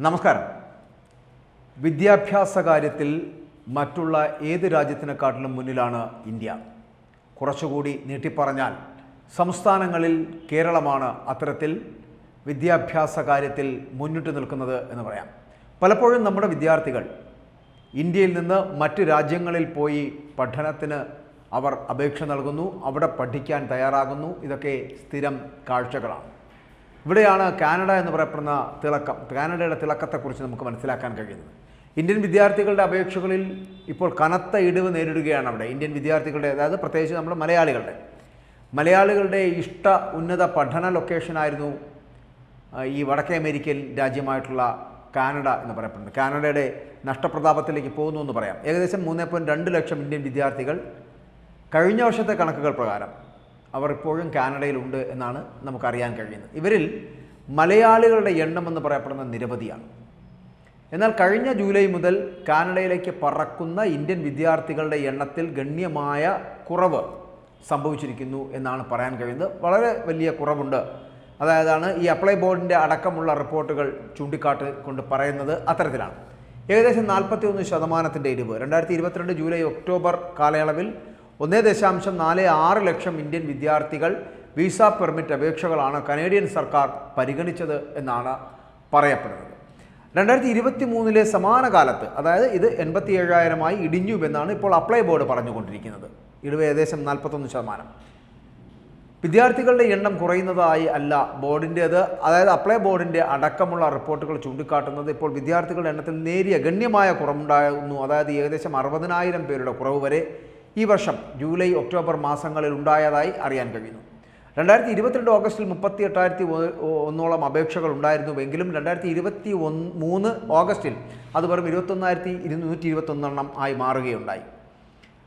നമസ്കാരം. വിദ്യാഭ്യാസ കാര്യത്തിൽ മറ്റുള്ള ഏത് രാജ്യത്തിനെക്കാട്ടിലും മുന്നിലാണ് ഇന്ത്യ. കുറച്ചുകൂടി നീട്ടിപ്പറഞ്ഞാൽ സംസ്ഥാനങ്ങളിൽ കേരളമാണ് അത്തരത്തിൽ വിദ്യാഭ്യാസ കാര്യത്തിൽ മുന്നിട്ട് നിൽക്കുന്നത് എന്ന് പറയാം. പലപ്പോഴും നമ്മുടെ വിദ്യാർത്ഥികൾ ഇന്ത്യയിൽ നിന്ന് മറ്റ് രാജ്യങ്ങളിൽ പോയി പഠനത്തിന് അവർ അപേക്ഷ നൽകുന്നു അവിടെ പഠിക്കാൻ തയ്യാറാകുന്നു. ഇതൊക്കെ സ്ഥിരം കാഴ്ചകളാണ്. ഇവിടെയാണ് കാനഡ എന്ന് പറയപ്പെടുന്ന തിളക്കം. കാനഡയുടെ തിളക്കത്തെക്കുറിച്ച് നമുക്ക് മനസ്സിലാക്കാൻ കഴിയുന്നത്. ഇന്ത്യൻ വിദ്യാർത്ഥികളുടെ അപേക്ഷകളിൽ ഇപ്പോൾ കനത്ത ഇടിവ് നേരിടുകയാണ് അവിടെ. ഇന്ത്യൻ വിദ്യാർത്ഥികളുടെ അതായത് പ്രത്യേകിച്ച് നമ്മൾ മലയാളികളുടെ. മലയാളികളുടെ ഇഷ്ട ഉന്നത പഠന ലൊക്കേഷനായിരുന്നു ഈ വടക്കേ അമേരിക്കൻ രാജ്യമായിട്ടുള്ള കാനഡ എന്ന് പറയപ്പെടുന്നത്. കാനഡയുടെ നഷ്ടപ്രതാപത്തിലേക്ക് പോകുന്നു എന്ന് പറയാം. ഏകദേശം മൂന്ന് ലക്ഷം ഇന്ത്യൻ വിദ്യാർത്ഥികൾ കഴിഞ്ഞ വർഷത്തെ കണക്കുകൾ പ്രകാരം അവർ ഇപ്പോഴും കാനഡയിലുണ്ട് എന്നാണ് നമുക്കറിയാൻ കഴിയുന്നത്. ഇവരിൽ മലയാളികളുടെ എണ്ണം എന്ന് പറയപ്പെടുന്ന നിരവധിയാണ്. എന്നാൽ കഴിഞ്ഞ ജൂലൈ മുതൽ കാനഡയിലേക്ക് പറക്കുന്ന ഇന്ത്യൻ വിദ്യാർത്ഥികളുടെ എണ്ണത്തിൽ ഗണ്യമായ കുറവ് സംഭവിച്ചിരിക്കുന്നു എന്നാണ് പറയാൻ കഴിയുന്നത്. വളരെ വലിയ കുറവുണ്ട്. അതായതാണ് ഈ അപ്ലൈ ബോർഡിന്റെ അടക്കമുള്ള റിപ്പോർട്ടുകൾ ചൂണ്ടിക്കാട്ട് കൊണ്ട് പറയുന്നത് അത്തരത്തിലാണ്. ഏകദേശം നാൽപ്പത്തി ഒന്ന് ശതമാനത്തിന്റെ ഇടിവ്. രണ്ടായിരത്തി ഇരുപത്തിരണ്ട് ജൂലൈ ഒക്ടോബർ കാലയളവിൽ ഒന്നേ ദശാംശം നാല് ആറ് ലക്ഷം ഇന്ത്യൻ വിദ്യാർത്ഥികൾ വിസ പെർമിറ്റ് അപേക്ഷകളാണ് കനേഡിയൻ സർക്കാർ പരിഗണിച്ചത് എന്നാണ് പറയപ്പെടുന്നത്. രണ്ടായിരത്തി ഇരുപത്തി മൂന്നിലെ സമാന കാലത്ത് അതായത് ഇത് എൺപത്തി ഏഴായിരമായി ഇടിഞ്ഞു എന്നാണ് ഇപ്പോൾ അപ്ലൈ ബോർഡ് പറഞ്ഞുകൊണ്ടിരിക്കുന്നത്. ഇടിവ് ഏകദേശം നാൽപ്പത്തൊന്ന് ശതമാനം. വിദ്യാർത്ഥികളുടെ എണ്ണം കുറയുന്നതായി അല്ല ബോർഡിന്റേത്. അതായത് അപ്ലൈ ബോർഡിന്റെ അടക്കമുള്ള റിപ്പോർട്ടുകൾ ചൂണ്ടിക്കാട്ടുന്നത് ഇപ്പോൾ വിദ്യാർത്ഥികളുടെ എണ്ണത്തിൽ നേരിയ ഗണ്യമായ കുറവുണ്ടാകുന്നു. അതായത് ഏകദേശം അറുപതിനായിരം പേരുടെ കുറവ് വരെ ഈ വർഷം ജൂലൈ ഒക്ടോബർ മാസങ്ങളിൽ ഉണ്ടായതായി അറിയാൻ കഴിയുന്നു. രണ്ടായിരത്തി ഇരുപത്തിരണ്ട് ഓഗസ്റ്റിൽ മുപ്പത്തി എട്ടായിരത്തി ഒന്നോളം അപേക്ഷകൾ ഉണ്ടായിരുന്നുവെങ്കിലും രണ്ടായിരത്തി ഇരുപത്തി ഒന്ന് മൂന്ന് ഓഗസ്റ്റിൽ അത് വെറും ഇരുപത്തൊന്നായിരത്തി ഇരുന്നൂറ്റി ഇരുപത്തൊന്നെണ്ണം ആയി മാറുകയുണ്ടായി.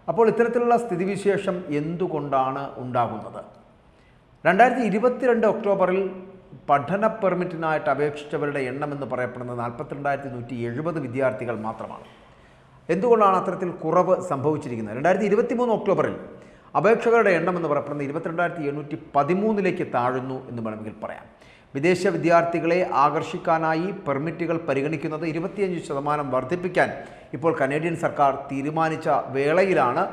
അപ്പോൾ ഇത്തരത്തിലുള്ള സ്ഥിതിവിശേഷം എന്തുകൊണ്ടാണ് ഉണ്ടാകുന്നത്? രണ്ടായിരത്തി ഇരുപത്തിരണ്ട് ഒക്ടോബറിൽ പഠന പെർമിറ്റിനായിട്ട് അപേക്ഷിച്ചവരുടെ എണ്ണം എന്ന് പറയപ്പെടുന്നത് നാൽപ്പത്തിരണ്ടായിരത്തി നൂറ്റി എഴുപത് വിദ്യാർത്ഥികൾ മാത്രമാണ്. എന്തുകൊണ്ടാണ് അത്തരത്തിൽ കുറവ് സംഭവിച്ചിരിക്കുന്നത്? രണ്ടായിരത്തി ഇരുപത്തി മൂന്ന് ഒക്ടോബറിൽ അപേക്ഷകരുടെ എണ്ണം എന്ന് പറയപ്പെടുന്നത് ഇരുപത്തിരണ്ടായിരത്തി എണ്ണൂറ്റി പതിമൂന്നിലേക്ക് താഴുന്നു എന്ന് വേണമെങ്കിൽ പറയാം. വിദേശ വിദ്യാർത്ഥികളെ ആകർഷിക്കാനായി പെർമിറ്റുകൾ പരിഗണിക്കുന്നത് ഇരുപത്തിയഞ്ച് ശതമാനം വർദ്ധിപ്പിക്കാൻ ഇപ്പോൾ കനേഡിയൻ സർക്കാർ തീരുമാനിച്ച വേളയിലാണ്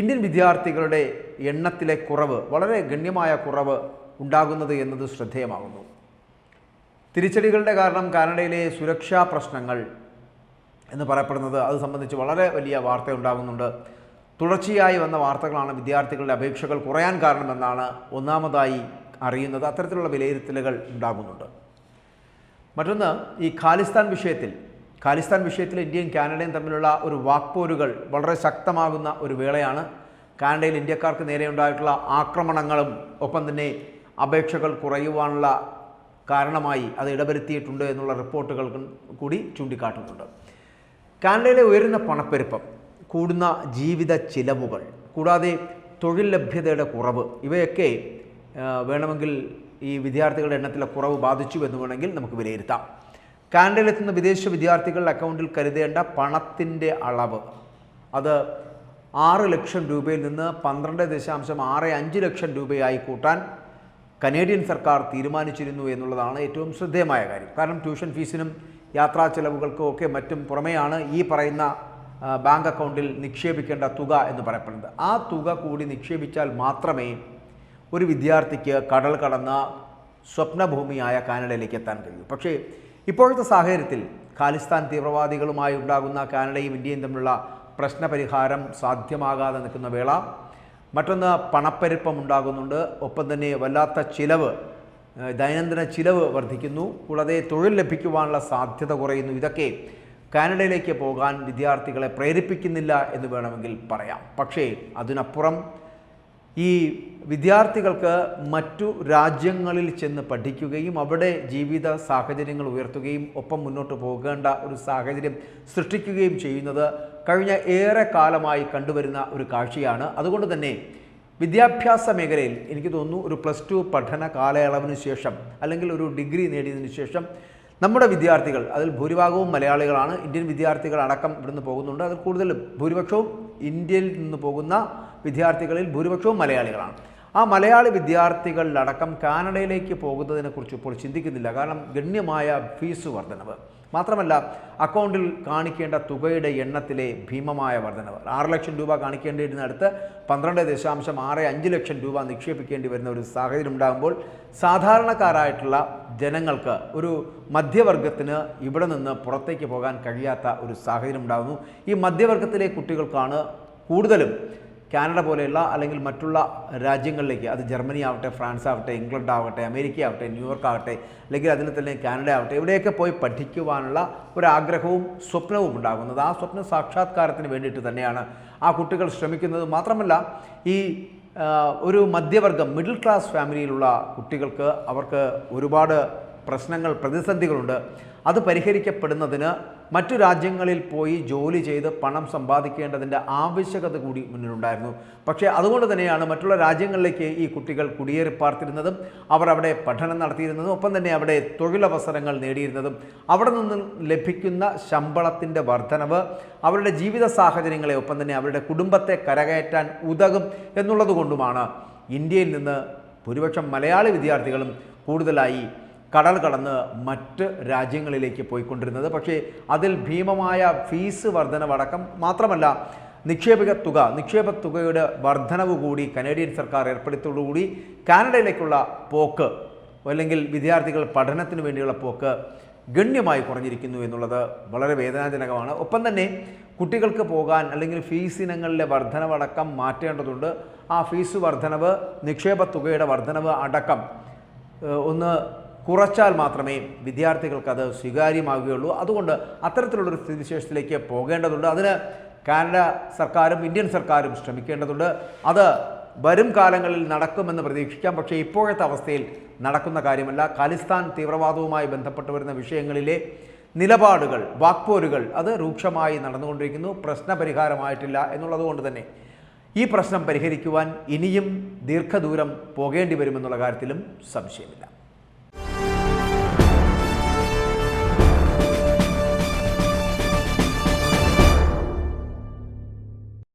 ഇന്ത്യൻ വിദ്യാർത്ഥികളുടെ എണ്ണത്തിലെ കുറവ് വളരെ ഗണ്യമായ കുറവ് ഉണ്ടാകുന്നത് എന്നത് ശ്രദ്ധേയമാകുന്നു. തിരിച്ചടികളുടെ കാരണം കാനഡയിലെ സുരക്ഷാ പ്രശ്നങ്ങൾ എന്ന് പറയപ്പെടുന്നത്. അത് സംബന്ധിച്ച് വളരെ വലിയ വാർത്ത ഉണ്ടാകുന്നുണ്ട് തുടർച്ചയായി വന്ന വാർത്തകളാണ് വിദ്യാർത്ഥികളുടെ അപേക്ഷകൾ കുറയാൻ കാരണമെന്നാണ് ഒന്നാമതായി അറിയുന്നത്. അത്തരത്തിലുള്ള വിലയിരുത്തലുകൾ ഉണ്ടാകുന്നുണ്ട്. മറ്റൊന്ന് ഈ ഖാലിസ്ഥാൻ വിഷയത്തിൽ ഖാലിസ്ഥാൻ വിഷയത്തിൽ ഇന്ത്യയും കാനഡയും തമ്മിലുള്ള ഒരു വാക്പോരുകൾ വളരെ ശക്തമാകുന്ന ഒരു വേളയാണ്. കാനഡയിൽ ഇന്ത്യക്കാർക്ക് നേരെ ഉണ്ടായിട്ടുള്ള ആക്രമണങ്ങളും ഒപ്പം തന്നെ അപേക്ഷകൾ കുറയുവാനുള്ള കാരണമായി അത് ഇടവരുത്തിയിട്ടുണ്ട് എന്നുള്ള റിപ്പോർട്ടുകൾ കൂടി ചൂണ്ടിക്കാട്ടുന്നുണ്ട്. കാനഡയിലെ ഉയരുന്ന പണപ്പെരുപ്പം കൂടുന്ന ജീവിത ചിലവുകൾ കൂടാതെ തൊഴിൽ ലഭ്യതയുടെ കുറവ് ഇവയൊക്കെ വേണമെങ്കിൽ ഈ വിദ്യാർത്ഥികളുടെ എണ്ണത്തിലെ കുറവ് ബാധിച്ചു എന്ന് വേണമെങ്കിൽ നമുക്ക് വിലയിരുത്താം. കാനഡയിലെത്തുന്ന വിദേശ വിദ്യാർത്ഥികളുടെ അക്കൗണ്ടിൽ കരുതേണ്ട പണത്തിന്റെ അളവ്. അത് ആറ് ലക്ഷം രൂപയിൽ നിന്ന് പന്ത്രണ്ട് ദശാംശം ആറ് അഞ്ച് ലക്ഷം രൂപയായി കൂട്ടാൻ കനേഡിയൻ സർക്കാർ തീരുമാനിച്ചിരുന്നു എന്നുള്ളതാണ് ഏറ്റവും ശ്രദ്ധേയമായ കാര്യം. കാരണം ട്യൂഷൻ ഫീസിനും യാത്രാ ചെലവുകൾക്കോ ഒക്കെ മറ്റും പുറമെയാണ് ഈ പറയുന്ന ബാങ്ക് അക്കൗണ്ടിൽ നിക്ഷേപിക്കേണ്ട തുക എന്ന് പറയപ്പെടുന്നത്. ആ തുക കൂടി നിക്ഷേപിച്ചാൽ മാത്രമേ ഒരു വിദ്യാർത്ഥിക്ക് കടൽ കടന്ന സ്വപ്നഭൂമിയായ കാനഡയിലേക്ക് എത്താൻ കഴിയൂ. പക്ഷേ ഇപ്പോഴത്തെ സാഹചര്യത്തിൽ ഖാലിസ്ഥാൻ തീവ്രവാദികളുമായി ഉണ്ടാകുന്ന കാനഡയും ഇന്ത്യയും തമ്മിലുള്ള പ്രശ്നപരിഹാരം സാധ്യമാകാതെ നിൽക്കുന്ന വേള. മറ്റൊന്ന് പണപ്പെരുപ്പം ഉണ്ടാകുന്നുണ്ട്. ഒപ്പം തന്നെ വല്ലാത്ത ചിലവ് ദൈനംദിന ചിലവ് വർദ്ധിക്കുന്നു കൂടാതെ തൊഴിൽ ലഭിക്കുവാനുള്ള സാധ്യത കുറയുന്നു. ഇതൊക്കെ കാനഡയിലേക്ക് പോകാൻ വിദ്യാർത്ഥികളെ പ്രേരിപ്പിക്കുന്നില്ല എന്ന് വേണമെങ്കിൽ പറയാം. പക്ഷേ അതിനപ്പുറം ഈ വിദ്യാർത്ഥികൾക്ക് മറ്റു രാജ്യങ്ങളിൽ ചെന്ന് പഠിക്കുകയും അവിടെ ജീവിത സാഹചര്യങ്ങൾ ഉയർത്തുകയും ഒപ്പം മുന്നോട്ട് പോകേണ്ട ഒരു സാഹചര്യം സൃഷ്ടിക്കുകയും ചെയ്യുന്നത് കഴിഞ്ഞ ഏറെ കാലമായി കണ്ടുവരുന്ന ഒരു കാഴ്ചയാണ്. അതുകൊണ്ട് തന്നെ വിദ്യാഭ്യാസ മേഖലയിൽ എനിക്ക് തോന്നുന്നു ഒരു പ്ലസ് ടു പഠന കാലയളവിന് ശേഷം അല്ലെങ്കിൽ ഒരു ഡിഗ്രി നേടിയതിനു ശേഷം നമ്മുടെ വിദ്യാർത്ഥികൾ അതിൽ ഭൂരിഭാഗവും മലയാളികളാണ്. ഇന്ത്യൻ വിദ്യാർത്ഥികൾ അടക്കം ഇവിടുന്ന് പോകുന്നുണ്ട്. അതിൽ കൂടുതലും ഭൂരിപക്ഷവും ഇന്ത്യയിൽ നിന്ന് പോകുന്ന വിദ്യാർത്ഥികളിൽ ഭൂരിപക്ഷവും മലയാളികളാണ്. ആ മലയാളി വിദ്യാർത്ഥികളിലടക്കം കാനഡയിലേക്ക് പോകുന്നതിനെക്കുറിച്ച് ഇപ്പോൾ ചിന്തിക്കുന്നില്ല. കാരണം ഗണ്യമായ ഫീസ് വർധനവ്. മാത്രമല്ല അക്കൗണ്ടിൽ കാണിക്കേണ്ട തുകയുടെ എണ്ണത്തിലെ ഭീമമായ വർധനവ്. ആറ് ലക്ഷം രൂപ കാണിക്കേണ്ടിയിരുന്ന അടുത്ത് പന്ത്രണ്ട് ദശാംശം ആറ് അഞ്ച് ലക്ഷം രൂപ നിക്ഷേപിക്കേണ്ടി വരുന്ന ഒരു സാഹചര്യം ഉണ്ടാകുമ്പോൾ സാധാരണക്കാരായിട്ടുള്ള ജനങ്ങൾക്ക് ഒരു മധ്യവർഗത്തിന് ഇവിടെ നിന്ന് പുറത്തേക്ക് പോകാൻ കഴിയാത്ത ഒരു സാഹചര്യം ഉണ്ടാകുന്നു. ഈ മധ്യവർഗത്തിലെ കുട്ടികൾക്കാണ് കൂടുതലും കാനഡ പോലെയുള്ള അല്ലെങ്കിൽ മറ്റുള്ള രാജ്യങ്ങളിലേക്ക് അത് ജർമ്മനി ആവട്ടെ ഫ്രാൻസ് ആവട്ടെ ഇംഗ്ലണ്ട് ആവട്ടെ അമേരിക്ക ആവട്ടെ ന്യൂയോർക്ക് ആവട്ടെ അല്ലെങ്കിൽ അതിൽ തന്നെ കാനഡ ആവട്ടെ ഇവിടെയൊക്കെ പോയി പഠിക്കുവാനുള്ള ഒരാഗ്രഹവും സ്വപ്നവും ഉണ്ടാകുന്നത്. ആ സ്വപ്ന സാക്ഷാത്കാരത്തിന് വേണ്ടിയിട്ട് തന്നെയാണ് ആ കുട്ടികൾ ശ്രമിക്കുന്നത്. മാത്രമല്ല ഈ ഒരു മധ്യവർഗം മിഡിൽ ക്ലാസ് ഫാമിലിയിലുള്ള കുട്ടികൾക്ക് അവർക്ക് ഒരുപാട് പ്രശ്നങ്ങൾ പ്രതിസന്ധികളുണ്ട്. അത് പരിഹരിക്കപ്പെടുന്നതിന് മറ്റു രാജ്യങ്ങളിൽ പോയി ജോലി ചെയ്ത് പണം സമ്പാദിക്കേണ്ടതിന്റെ ആവശ്യകത കൂടി മുന്നിലുണ്ടായിരുന്നു. പക്ഷേ അതുകൊണ്ട് തന്നെയാണ് മറ്റുള്ള രാജ്യങ്ങളിലേക്ക് ഈ കുട്ടികൾ കുടിയേറി പാർത്തിരുന്നതും അവർ അവിടെ പഠനം നടത്തിയിരുന്നതും ഒപ്പം തന്നെ അവിടെ തൊഴിലവസരങ്ങൾ നേടിയിരുന്നതും. അവിടെ നിന്ന് ലഭിക്കുന്ന ശമ്പളത്തിന്റെ വർധനവ് അവരുടെ ജീവിത സാഹചര്യങ്ങളെ ഒപ്പം തന്നെ അവരുടെ കുടുംബത്തെ കരകയറ്റാൻ ഉതകും എന്നുള്ളത് കൊണ്ടുമാണ് ഇന്ത്യയിൽ നിന്ന് ഭൂരിപക്ഷം മലയാളി വിദ്യാർത്ഥികളും കൂടുതലായി കടൽ കടന്ന് മറ്റ് രാജ്യങ്ങളിലേക്ക് പോയിക്കൊണ്ടിരുന്നത്. പക്ഷേ അതിൽ ഭീമമായ ഫീസ് വർധനവടക്കം മാത്രമല്ല നിക്ഷേപക തുക നിക്ഷേപ തുകയുടെ വർധനവ് കൂടി കനേഡിയൻ സർക്കാർ ഏർപ്പെടുത്തിയതോടുകൂടി കാനഡയിലേക്കുള്ള പോക്ക് അല്ലെങ്കിൽ വിദ്യാർത്ഥികൾ പഠനത്തിന് വേണ്ടിയുള്ള പോക്ക് ഗണ്യമായി കുറഞ്ഞിരിക്കുന്നു എന്നുള്ളത് വളരെ വേദനാജനകമാണ്. ഒപ്പം തന്നെ കുട്ടികൾക്ക് പോകാൻ അല്ലെങ്കിൽ ഫീസ് ഇനങ്ങളിലെ വർധനവടക്കം മാറ്റേണ്ടതുണ്ട്. ആ ഫീസ് വർധനവ് നിക്ഷേപ തുകയുടെ വർധനവ് അടക്കം ഒന്ന് കുറച്ചാൽ മാത്രമേ വിദ്യാർത്ഥികൾക്ക് അത് സ്വീകാര്യമാകുകയുള്ളൂ. അതുകൊണ്ട് അത്തരത്തിലുള്ളൊരു സ്ഥിതിവിശേഷത്തിലേക്ക് പോകേണ്ടതുണ്ട്. അതിന് കാനഡ സർക്കാരും ഇന്ത്യൻ സർക്കാരും ശ്രമിക്കേണ്ടതുണ്ട്. അത് വരും കാലങ്ങളിൽ നടക്കുമെന്ന് പ്രതീക്ഷിക്കാം. പക്ഷേ ഇപ്പോഴത്തെ അവസ്ഥയിൽ നടക്കുന്ന കാര്യമല്ല. ഖാലിസ്ഥാൻ തീവ്രവാദവുമായി ബന്ധപ്പെട്ട് വരുന്ന വിഷയങ്ങളിലെ നിലപാടുകൾ വാക്പോരുകൾ അത് രൂക്ഷമായി നടന്നുകൊണ്ടിരിക്കുന്നു. പ്രശ്നപരിഹാരമായിട്ടില്ല എന്നുള്ളതുകൊണ്ട് തന്നെ ഈ പ്രശ്നം പരിഹരിക്കുവാൻ ഇനിയും ദീർഘദൂരം പോകേണ്ടി വരുമെന്നുള്ള കാര്യത്തിലും സംശയമില്ല.